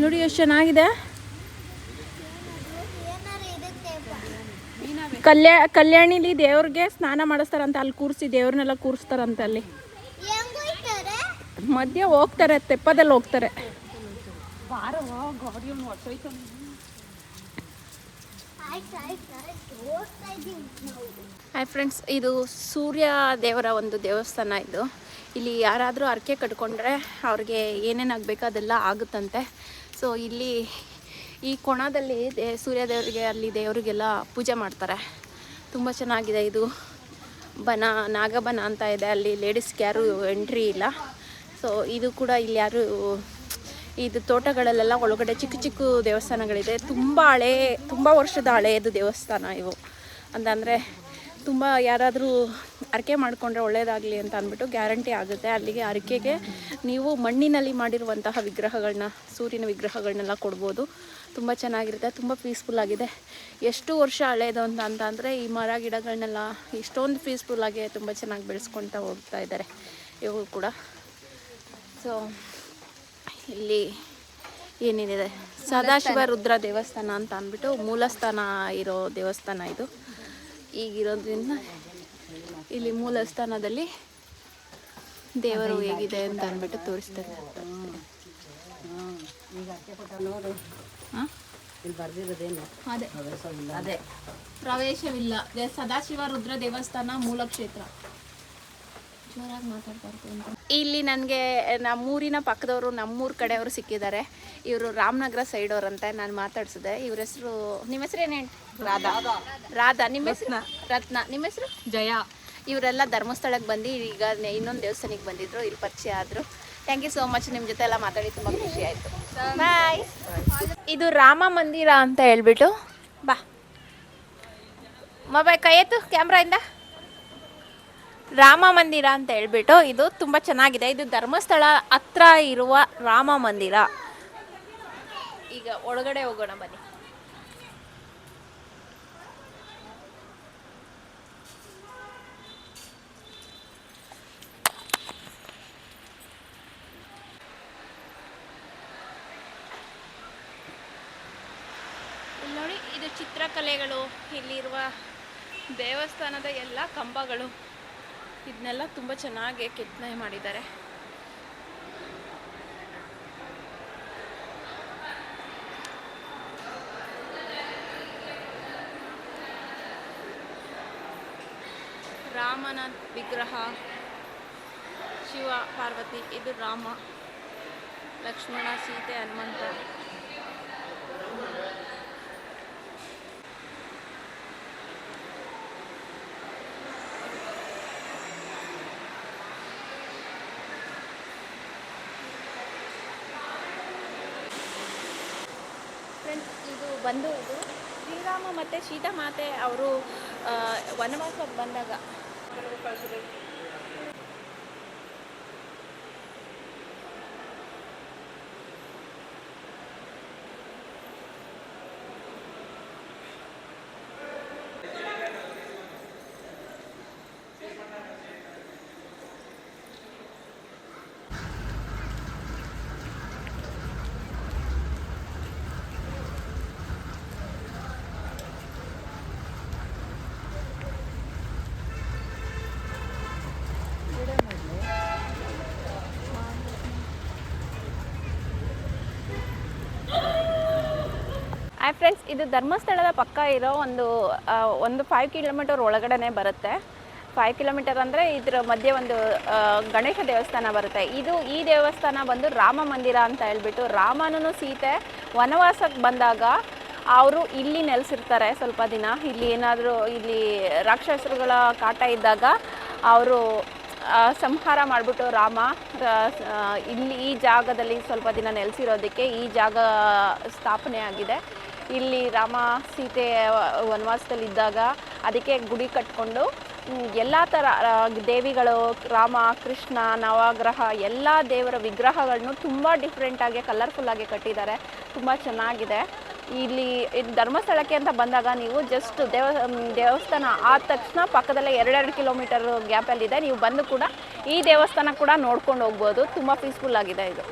ನೋಡಿ ಎಷ್ಟು ಚೆನ್ನಾಗಿದೆ. ಕಲ್ಯಾ ಕಲ್ಯಾಣಿಲಿ ದೇವ್ರಿಗೆ ಸ್ನಾನ ಮಾಡಿಸ್ತಾರಂತ, ಅಲ್ಲಿ ಕೂರಿಸಿ ದೇವ್ರನ್ನೆಲ್ಲ ಕೂರಿಸ್ತಾರಂತೆ ಅಲ್ಲಿ. ಮಧ್ಯ ಹೋಗ್ತಾರೆ, ತೆಪ್ಪದಲ್ಲಿ ಹೋಗ್ತಾರೆ. ಹಾಯ್ ಫ್ರೆಂಡ್ಸ್ ಇದು ಸೂರ್ಯ ದೇವರ ಒಂದು ದೇವಸ್ಥಾನ ಇದು. ಇಲ್ಲಿ ಯಾರಾದರೂ ಅರ್ಕೆ ಕಟ್ಕೊಂಡ್ರೆ ಅವ್ರಿಗೆ ಏನೇನು ಆಗಬೇಕು ಅದೆಲ್ಲ ಆಗುತ್ತಂತೆ. ಸೊ ಇಲ್ಲಿ ಈ ಕೊಣದಲ್ಲಿ ದೇ, ಸೂರ್ಯ ದೇವರಿಗೆ, ಅಲ್ಲಿ ದೇವರಿಗೆಲ್ಲ ಪೂಜೆ ಮಾಡ್ತಾರೆ. ತುಂಬ ಚೆನ್ನಾಗಿದೆ ಇದು. ಬನ, ನಾಗಬನ ಅಂತ ಇದೆ. ಅಲ್ಲಿ ಲೇಡೀಸ್ಗೆ ಯಾರೂ ಎಂಟ್ರಿ ಇಲ್ಲ. ಸೊ ಇದು ಕೂಡ ಇಲ್ಲಿ ಯಾರು ಇದು ತೋಟಗಳಲ್ಲೆಲ್ಲ ಒಳಗಡೆ ಚಿಕ್ಕ ಚಿಕ್ಕ ದೇವಸ್ಥಾನಗಳಿದೆ. ತುಂಬ ಹಳೇ, ತುಂಬ ವರ್ಷದ ಹಳೆಯದು ದೇವಸ್ಥಾನ ಇವು ಅಂತಂದರೆ ತುಂಬ ಯಾರಾದರೂ ಅರಕೆ ಮಾಡಿಕೊಂಡ್ರೆ ಒಳ್ಳೆಯದಾಗಲಿ ಅಂತ ಅಂದ್ಬಿಟ್ಟು ಗ್ಯಾರಂಟಿ ಆಗುತ್ತೆ. ಅಲ್ಲಿಗೆ ಅರಕೆಗೆ ನೀವು ಮಣ್ಣಿನಲ್ಲಿ ಮಾಡಿರುವಂತಹ ವಿಗ್ರಹಗಳನ್ನ, ಸೂರ್ಯನ ವಿಗ್ರಹಗಳನ್ನೆಲ್ಲ ಕೊಡ್ಬೋದು. ತುಂಬ ಚೆನ್ನಾಗಿರುತ್ತೆ, ತುಂಬ ಪೀಸ್ಫುಲ್ ಆಗಿದೆ. ಎಷ್ಟು ವರ್ಷ ಹಳೆಯದು ಅಂತ ಅಂತ ಅಂದರೆ ಈ ಮರ ಗಿಡಗಳನ್ನೆಲ್ಲ ಇಷ್ಟೊಂದು ಪೀಸ್ಫುಲ್ಲಾಗಿ ತುಂಬ ಚೆನ್ನಾಗಿ ಬೆಳೆಸ್ಕೊಳ್ತಾ ಹೋಗ್ತಾ ಇದ್ದಾರೆ ಇವು ಕೂಡ. ಸೊ ಇಲ್ಲಿ ಏನೇನಿದೆ? ಸದಾಶಿವ ರುದ್ರ ದೇವಸ್ಥಾನ ಅಂತ ಅಂದ್ಬಿಟ್ಟು ಮೂಲಸ್ಥಾನ ಇರೋ ದೇವಸ್ಥಾನ ಇದು. ಈಗಿರೋದ್ರಿಂದ ಇಲ್ಲಿ ಮೂಲಸ್ಥಾನದಲ್ಲಿ ದೇವರು ಹೇಗಿದೆ ಅಂತ ಅಂದ್ಬಿಟ್ಟು ತೋರಿಸ್ತಾರೆ ಹಾ? ಅದೇ. ಅದೇ. ಪ್ರವೇಶವಿಲ್ಲ. ಸದಾಶಿವ ರುದ್ರ ದೇವಸ್ಥಾನ ಮೂಲ ಕ್ಷೇತ್ರ. ಜೋರಾಗಿ ಮಾತಾಡ್ಬಾರ್ದು ಅಂತ. ಇಲ್ಲಿ ನನಗೆ ನಮ್ಮೂರಿನ ಪಕ್ಕದವರು ನಮ್ಮೂರ ಕಡೆಯವರು ಸಿಕ್ಕಿದ್ದಾರೆ. ಇವರು ರಾಮನಗರ ಸೈಡ್ ಅವರಂತೆ ನಾನು ಮಾತಾಡ್ಸಿದೆ. ಇವ್ರ ಹೆಸರು ನಿಮ್ಮ ಹೆಸರು ಏನೇನು ರಾಧಾ. ರಾಧಾ ನಿಮ್ಮ ಹೆಸರು? ರತ್ನ. ನಿಮ್ಮ ಹೆಸರು? ಜಯ. ಇವರೆಲ್ಲ ಧರ್ಮಸ್ಥಳಕ್ಕೆ ಬಂದು ಈಗ ಇನ್ನೊಂದು ದೇವಸ್ಥಾನಕ್ಕೆ ಬಂದಿದ್ರು. ಇಲ್ಲಿ ಪರಿಚಯ ಆದರು. ಥ್ಯಾಂಕ್ ಯು ಸೋ ಮಚ್ ನಿಮ್ಮ ಜೊತೆ ಎಲ್ಲ ಮಾತಾಡಿ ತುಂಬ ಖುಷಿ ಆಯಿತು. ಬಾಯ್ ಇದು ರಾಮ ಮಂದಿರ ಅಂತ ಹೇಳ್ಬಿಟ್ಟು ಬಾ. ಮೊಬೈಲ್ ಕೈ ಎತ್ತು ಕ್ಯಾಮ್ರಾಯಿಂದ ರಾಮ ಮಂದಿರ ಅಂತ ಹೇಳ್ಬಿಟ್ಟು ಇದು ತುಂಬ ಚೆನ್ನಾಗಿದೆ. ಇದು ಧರ್ಮಸ್ಥಳ ಹತ್ರ ಇರುವ ರಾಮ ಮಂದಿರ. ಈಗ ಒಳಗಡೆ ಹೋಗೋಣ ಬನ್ನಿ. ನೋಡಿ, ಇದು ಚಿತ್ರಕಲೆಗಳು, ಇಲ್ಲಿರುವ ದೇವಸ್ಥಾನದ ಎಲ್ಲ ಕಂಬಗಳು. ಇದನ್ನೆಲ್ಲ ತುಂಬ ಚೆನ್ನಾಗಿ ಕೆತ್ತನೆ ಮಾಡಿದ್ದಾರೆ. ರಾಮನ ವಿಗ್ರಹ ಶಿವ ಪಾರ್ವತಿ ಇದು ರಾಮ ಲಕ್ಷ್ಮಣ ಸೀತೆ ಹನುಮಂತ. ಫ್ರೆಂಡ್ಸ್ ಇದು ಬಂದು ಇದು ಶ್ರೀರಾಮ ಮತ್ತು ಸೀತಾ ಮಾತೆ ಅವರು ವನವಾಸಕ್ಕೆ ಬಂದಾಗ. ಹಾಯ್ ಫ್ರೆಂಡ್ಸ್, ಇದು ಧರ್ಮಸ್ಥಳದ ಪಕ್ಕ ಇರೋ ಒಂದು ಒಂದು ಫೈವ್ ಕಿಲೋಮೀಟರ್ ಒಳಗಡೆ ಬರುತ್ತೆ. ಫೈವ್ ಕಿಲೋಮೀಟರ್ ಅಂದರೆ ಇದರ ಮಧ್ಯೆ ಒಂದು ಗಣೇಶ ದೇವಸ್ಥಾನ ಬರುತ್ತೆ. ಇದು ಈ ದೇವಸ್ಥಾನ ಬಂದು ರಾಮ ಮಂದಿರ ಅಂತ ಹೇಳ್ಬಿಟ್ಟು ರಾಮನೂ ಸೀತೆ ವನವಾಸಕ್ಕೆ ಬಂದಾಗ ಅವರು ಇಲ್ಲಿ ನೆಲೆಸಿರ್ತಾರೆ ಸ್ವಲ್ಪ ದಿನ. ಇಲ್ಲಿ ಏನಾದರೂ, ಇಲ್ಲಿ ರಾಕ್ಷಸರುಗಳ ಕಾಟ ಇದ್ದಾಗ ಅವರು ಸಂಹಾರ ಮಾಡಿಬಿಟ್ಟು ರಾಮ ಇಲ್ಲಿ ಈ ಜಾಗದಲ್ಲಿ ಸ್ವಲ್ಪ ದಿನ ನೆಲೆಸಿರೋದಕ್ಕೆ ಈ ಜಾಗ ಸ್ಥಾಪನೆ ಆಗಿದೆ ಇಲ್ಲಿ ರಾಮ ಸೀತೆ ವನವಾಸದಲ್ಲಿದ್ದಾಗ ಅದಕ್ಕೆ ಗುಡಿ ಕಟ್ಕೊಂಡು ಎಲ್ಲ ಥರ ದೇವಿಗಳು, ರಾಮ, ಕೃಷ್ಣ, ನವಗ್ರಹ, ಎಲ್ಲ ದೇವರ ವಿಗ್ರಹಗಳನ್ನು ತುಂಬ ಡಿಫ್ರೆಂಟಾಗಿ ಕಲರ್ಫುಲ್ಲಾಗಿ ಕಟ್ಟಿದ್ದಾರೆ. ತುಂಬ ಚೆನ್ನಾಗಿದೆ. ಇಲ್ಲಿ ಧರ್ಮಸ್ಥಳಕ್ಕೆ ಅಂತ ಬಂದಾಗ ನೀವು ಜಸ್ಟ್ ದೇವ ದೇವಸ್ಥಾನ ಆದ ತಕ್ಷಣ ಪಕ್ಕದಲ್ಲೇ ಎರಡೆರಡು ಕಿಲೋಮೀಟರ್ ಗ್ಯಾಪಲ್ಲಿದೆ ನೀವು ಬಂದು ಕೂಡ ಈ ದೇವಸ್ಥಾನ ಕೂಡ ನೋಡ್ಕೊಂಡು ಹೋಗ್ಬೋದು. ತುಂಬ ಪೀಸ್ಫುಲ್ ಆಗಿದೆ ಇದು.